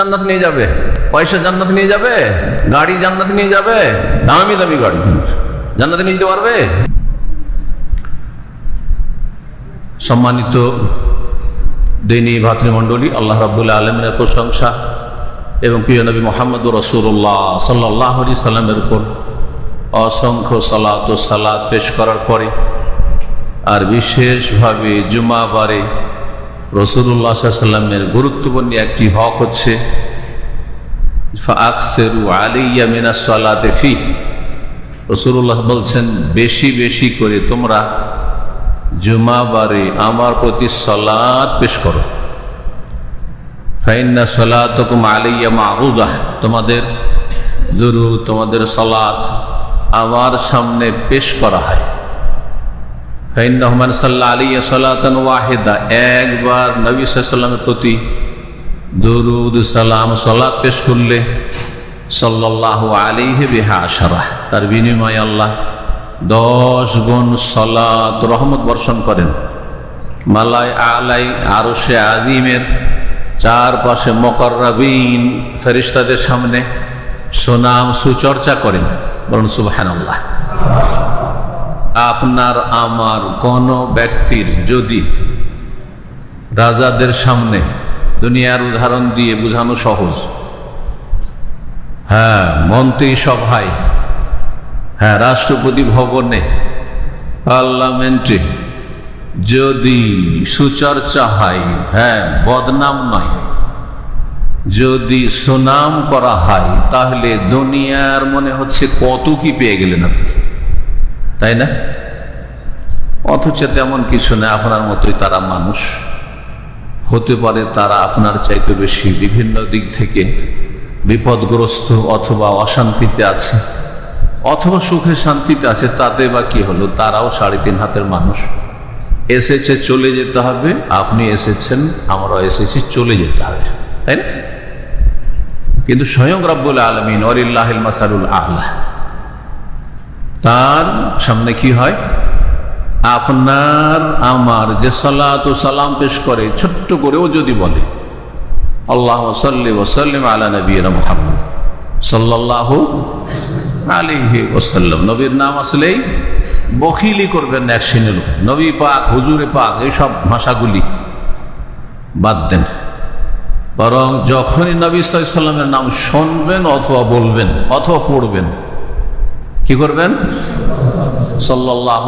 জান্নাত নিয়ে যাবে? পয়সা জান্নাত নিয়ে যাবে? গাড়ি জান্নাত নিয়ে যাবে? দামি দামি গাড়ি জান্নাতে নিয়ে যেতে পারবে? সম্মানিত দিনী ভাতৃমণ্ডলী, আল্লাহ রাবুল্লাহ আলমের প্রশংসা এবং প্রিয় নবী মোহাম্মদ রসুল্লাহ সাল্লাহ আলি সাল্লামের উপর অসংখ্য সালাত ও সালাদ পেশ করার পরে আর বিশেষভাবে জুমাবারে রসুল্লাহ সাল্লামের গুরুত্বপূর্ণ একটি হক হচ্ছে রসুল্লাহ বলছেন, বেশি বেশি করে তোমরা জুমাবারে আমার প্রতি সলাদ পেশ করো। ফাইন্না সলাতকুম আলিয়া মাহুদাহ তোমাদের দুরু, তোমাদের সলাত আমার সামনে পেশ করা হয়। রহমান সাল্লাহ আলিয়া সাল্লাতন ওয়াহেদা। একবার নবী সাল্লামের প্রতি দরুদ, সালাম সলাৎ পেশ করলে সাল্লাহ আলিহে বিহা আশারা তার বিনিময়ে আল্লাহ দশ গুণ সলাত, রহমত বর্ষণ করেন। মালাই আলাই আরও সে আজিমের চারপাশে মকরবিন ফেরিস্তাদের সামনে সুনাম, সুচর্চা করেন। বলুন সুবাহান আল্লাহ আপনার আমার কোন ব্যক্তির যদি রাজাদের সামনে দুনিয়ার উদাহরণ দিয়ে বোঝানো সহজ। হ্যাঁ মন্ত্রী সভায় হ্যাঁ রাষ্ট্রপতি ভবনে, পার্লামেন্টে যদি সুচর্চা হয় হ্যাঁ বদনাম নয়, যদি সুনাম করা হয়, তাহলে দুনিয়ার মনে হচ্ছে কত কি পেয়ে গেলেন আপনি? তাই না? অথচ তেমন কিছু না আপনার মতোই তারা মানুষ। হতে পারে তারা আপনার চাইতে বেশি বিভিন্ন দিক থেকে বিপদগ্রস্ত অথবা অশান্তিতে আছে, অথবা সুখে শান্তিতে আছে, তাতে বা কি হলো? তারাও সাড়ে তিন হাতের মানুষ। এসেছে, চলে যেতে হবে, আপনি এসেছেন আমরাও এসেছি, চলে যেতে হবে। তাই না? কিন্তু স্বয়ং রব্বুল আলমিন অরিল্লাহিল মাসারুল আল্লাহ তার সামনে কি হয়? আপনার আমার যে সালাত ও সালাম পেশ করে, ছোট্ট করেও যদি বলে, আল্লাহ সাল্লি ওসাল্লিম আলা নবীর মোহাম্মদ সাল্লাহ আলিহি ওসাল্লাম নবীর নাম আসলেই বখিলি করবেন এক লোক। নবী পাক, হুজুরে পাক, এইসব ভাষাগুলি বাদ দেন। বরং যখনই নবী সাল্লামের নাম শুনবেন অথবা বলবেন, অথবা পড়বেন কি করবেন? সাল্লাহ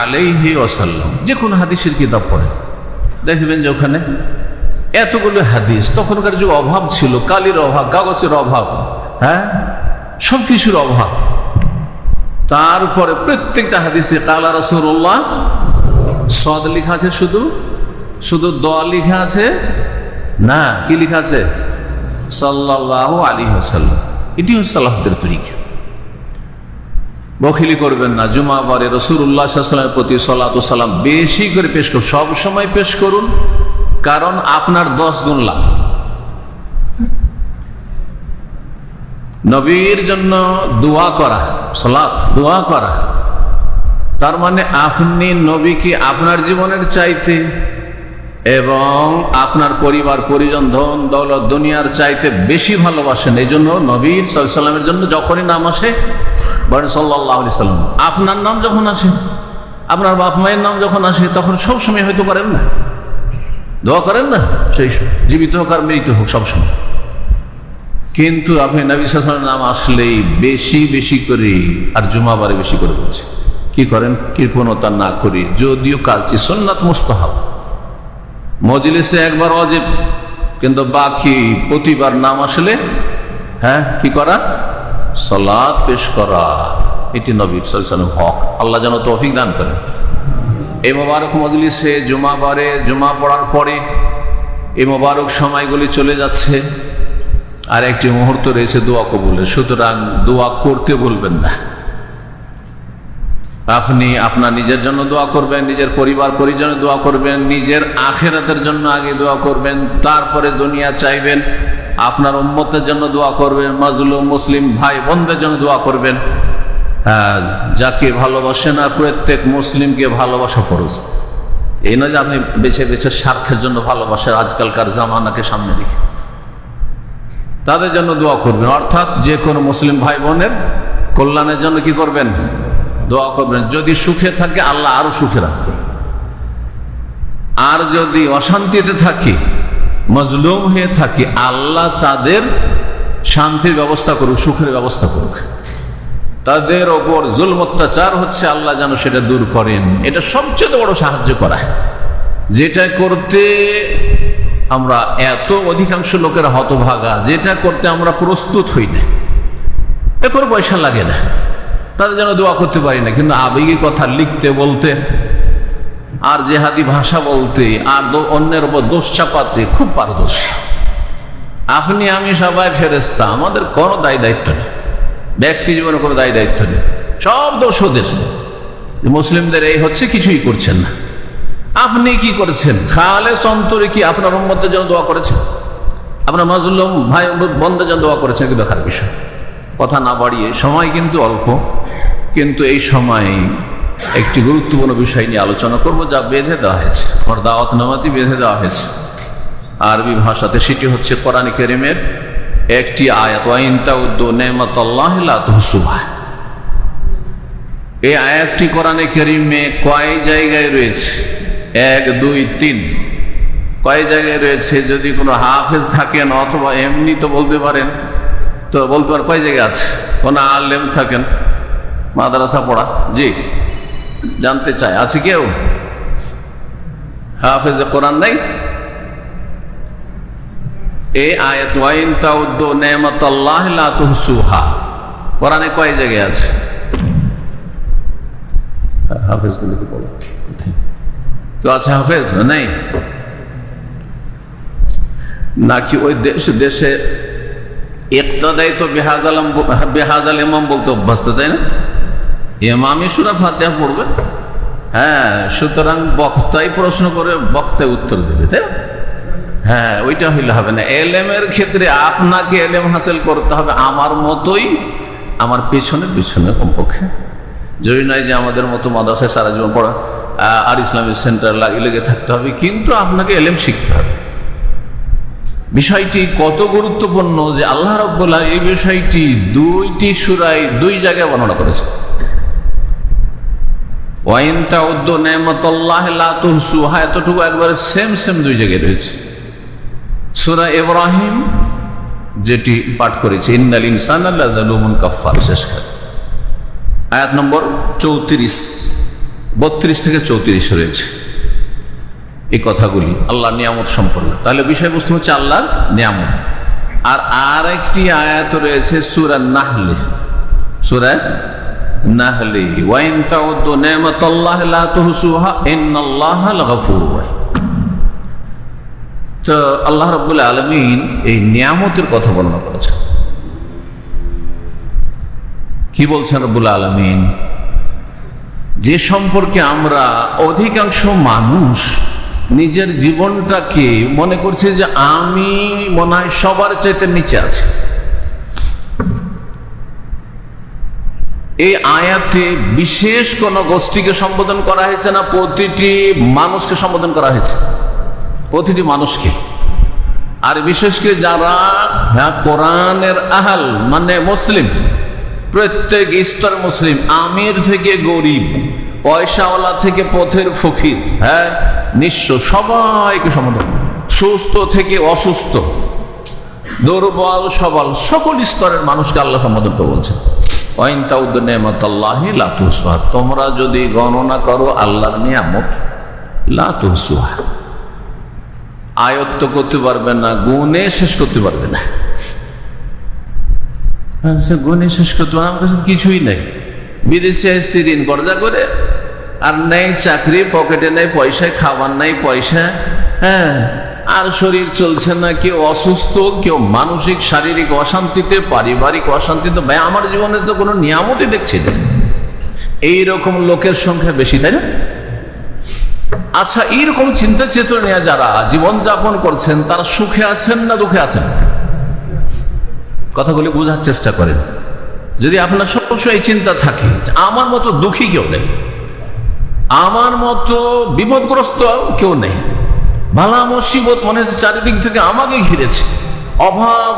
আলাইহি ওসাল্লাম যে কোনো হাদিসের কিতাব পড়ে দেখবেন যে ওখানে এতগুলো হাদিস, তখনকার যে অভাব ছিল, কালির অভাব, কাগজের অভাব হ্যাঁ? সব কিছুর অভাব। তারপরে প্রত্যেকটা হাদিসে কালা রসুল্লাহ সদ লিখা আছে শুধু? শুধু দ লিখা আছে? না, কি লিখা আছে? সাল্লাহ আলী হাসাল্লাম এটি হচ্ছে সাল্লাহদের তরিকা। বখিলি করবেন না। জুমাবারে রসুল্লাহ সাল্লামের প্রতি সাল্লাত সাল্লাম বেশি করে পেশ করুন। সব সময় পেশ করুন, কারণ আপনার দশ গুণ লাভ। নবীর জন্য দোয়া করা সলাৎ দোয়া করা, তার মানে আপনি নবীকে আপনার জীবনের চাইতে এবং আপনার পরিবার, পরিজন, ধন, দৌলত, দুনিয়ার চাইতে বেশি ভালোবাসেন। এই জন্য নবীর সাল্লামের জন্য যখনই নাম আসে বলেন সাল্লাহ সাল্লাম। আপনার নাম যখন আসে, আপনার বাপ মায়ের নাম যখন আসে, তখন সব সময় হয়তো করেন না। দোয়া করেন না? সেই জীবিত হোক আর মৃত হোক সবসময় কিন্তু আপনি নবী সালামের নাম আসলেই বেশি বেশি করে আর জুমাবারে বেশি করে বলছে কি করেন? কৃপণতা না করি, যদিও কাজটি সন্ন্যাত মুস্তাহাব। মজলিসে একবার অজেব, কিন্তু বাকি প্রতিবার নাম আসলে হ্যাঁ কি করা? সলাদ পেশ করা, এটি নবীর সালাম হক। আল্লাহ যেন তৌফিক দান করেন। এই মোবারক মজলিসে জুমাবারে জুমা পড়ার পরে এই মোবারক সময়গুলি চলে যাচ্ছে। আর একটি মুহূর্ত রয়েছে দোয়া কবুলের। সুতরাং দোয়া করতে বলবেন না। আপনি আপনার নিজের জন্য দোয়া করবেন, নিজের পরিবার পরিজনে দোয়া করবেন, নিজের আখেরাতের জন্য আগে দোয়া করবেন, তারপরে দুনিয়া চাইবেন। আপনার উম্মতের জন্য দোয়া করবেন, মাজলুম, মুসলিম ভাই বোনদের জন্য দোয়া করবেন। হ্যাঁ যাকে ভালোবাসেন আর প্রত্যেক মুসলিমকে ভালোবাসা ফরজ। এই নয় যে আপনি বেছে বেছে স্বার্থের জন্য ভালোবাসেন, আজকালকার জামানাকে সামনে রেখে। তাদের জন্য দোয়া করবেন। অর্থাৎ যে কোনো মুসলিম ভাই বোনের কল্যাণের জন্য কি করবেন? দোয়া করবেন। যদি সুখে থাকে, আল্লাহ আরও সুখে রাখবেন আর যদি অশান্তিতে থাকি মজলুম হয়ে থাকি, আল্লাহ তাদের শান্তির ব্যবস্থা করুক, সুখের ব্যবস্থা করুক। তাদের ওপর জুল অত্যাচার হচ্ছে, আল্লাহ যেন সেটা দূর করেন। এটা সবচেয়ে বড় সাহায্য করা। যেটা করতে আমরা এত অধিকাংশ লোকেরা হতভাগা, যেটা করতে আমরা প্রস্তুত হই না। এ পয়সা লাগে না। তাদের জন্য দোয়া করতে পারি না, কিন্তু আবেগী কথা লিখতে, বলতে আর জেহাদি ভাষা বলতে আর অন্যের উপর দোষ চাপাতে খুব পারদর্শী। আপনি, আমি সবাই ফেরেস্তা আমাদের কোনো দায় দায়িত্ব নেই। ব্যক্তি জীবনে কোনো দায় দায়িত্ব নেই। সব দোষ ওদের। মুসলিমদের এই হচ্ছে কিছুই করছেন না। আপনি কি করেছেন? খালে সন্তরে কি আপনার উম্মতের জন্য দোয়া করেছেন? আপনার মাজলুম ভাই বন্ধের জন্য দোয়া করেছেন কি দেখার বিষয়। কথা না বাড়িয়ে, সময় কিন্তু অল্প। কিন্তু এই সময় একটি গুরুত্বপূর্ণ বিষয় নিয়ে আলোচনা করব, যা বেঁধে দেওয়া হয়েছে। আমার দাওয়াত নামাতি বেঁধে দেওয়া হয়েছে। আরবি ভাষাতে সেটি হচ্ছে কোরআন কেরিমের একটি আয়াত এই আয়াতটি কোরআনে করিমে কয় জায়গায় রয়েছে? এক, দুই, তিন। কয় জায়গায় রয়েছে? যদি কোনো হাফেজ থাকেন অথবা এমনি তো বলতে পারেন, তো বলতে পারেন কয় জায়গায় আছে? কোন আলেম থাকেন? মাদ্রাসা পড়া? জি। জানতে চাই আছে কেউ? হাফেজ কোরআন নাই? এই আয়াত কোরআনে কয় জায়গায় আছে? হাফেজ কেউ আছে হাফেজ? নেই? নাকি ওই দেশ, দেশে তো বেহাজ আলম বেহাজ আল ইমাম বলতে অভ্যস্ত, তাই না? ইমামই সুরা ফাতেহা পড়বে। হ্যাঁ সুতরাং বক্তাই প্রশ্ন করে বক্তায় উত্তর দেবে, তাই? হ্যাঁ ওইটা হইলে হবে না। এলেমের ক্ষেত্রে আপনাকে এলেম হাসিল করতে হবে আমার মতোই, আমার পেছনে পেছনে কমপক্ষে। জরুরি নয় যে আমাদের মতো মাদ্রাসায় সারা জীবন পড়া আর ইসলামিক সেন্টার লাগে লেগে থাকতে হবে, কিন্তু আপনাকে এলেম শিখতে হবে। বিষয়টি কত গুরুত্বপূর্ণ যে আল্লাহ রব্বুল্লাহ এই বিষয়টি দুইটি সুরাই দুই জায়গায় বর্ণনা করেছে ওয়াইন তাউদ্দ নেমতুল্লাহ লা তুহসুহা এতটুকু একবারে সেম সেম দুই জায়গায় রয়েছে। সুরা ইব্রাহিম যেটি পাঠ করেছে, ইন্নাল ইনসান আল্লাহ জালুমুন কাফার শেষ করে আয়াত নম্বর চৌত্রিশ, বত্রিশ থেকে চৌত্রিশ রয়েছে। এই কথাগুলি আল্লাহ নিয়ামত সম্পর্কে তাহলে বিষয়বস্তু হচ্ছে আল্লাহর নিয়ামত। আর আর একটি আয়াত রয়েছে সুরা নাহলে, সুরা নাহলে, ওয়াইন তাউদ্দু নিয়ামাতাল্লাহ লা তুহসুহা, ইন্নাল্লাহা লাগাফুরুর রাহিম। তো আল্লাহ আলামিন এই নিয়ামতের কথা বর্ণনা করেছেন। কি বলছেন রব্বুল আলমিন? যে সম্পর্কে আমরা অধিকাংশ মানুষ নিজের জীবনটাকে মনে করছে যে আমি মনে হয় সবার চাইতে নিচে আছি। এই আয়াতে বিশেষ কোন গোষ্ঠীকে সম্বোধন করা হয়েছে না, প্রতিটি মানুষকে সম্বোধন করা হয়েছে। প্রতিটি মানুষকে। আর বিশেষ করে যারা হ্যাঁ কোরআনের আহাল মানে মুসলিম, প্রত্যেক স্তর মুসলিম, আমির থেকে গরিব, পয়সাওয়ালা থেকে পথের ফকির হ্যাঁ নিঃস্ব, সবাইকে সম্বোধন। সুস্থ থেকে অসুস্থ, দুর্বল, সবল, সকল স্তরের মানুষকে আল্লাহ সম্বোধন করে বলছেন। তোমরা যদি গণনা করো আল্লাহর নিয়ামত লাতুসুহা আয়ত্ত করতে পারবে না, গুণে শেষ করতে পারবে না। গুণে শেষ করতে পারবে আমার কাছে কিছুই নেই। বিদেশে এসেছি, ঋণ কর্জা করে, আর নেই চাকরি, পকেটে নেই পয়সায় খাবার নেই পয়সা হ্যাঁ। আর শরীর চলছে না, কেউ অসুস্থ, কেউ মানসিক, শারীরিক অশান্তিতে, পারিবারিক অশান্তিতে। ভাই, আমার জীবনে তো কোনো নিয়ামতই দেখছি না। এইরকম লোকের সংখ্যা বেশি, তাই না? আচ্ছা এইরকম চিন্তা চেতনা যারা জীবন যাপন করছেন, তারা সুখে আছেন না দুঃখে আছেন? কথাগুলি বোঝার চেষ্টা করেন। যদি আপনার সবসময় এই চিন্তা থাকে আমার মতো দুঃখী কেউ নেই, আমার মতো বিপদগ্রস্ত কেউ নেই বালা মুসিবত মনে চারিদিক থেকে আমাকে ঘিরেছে। অভাব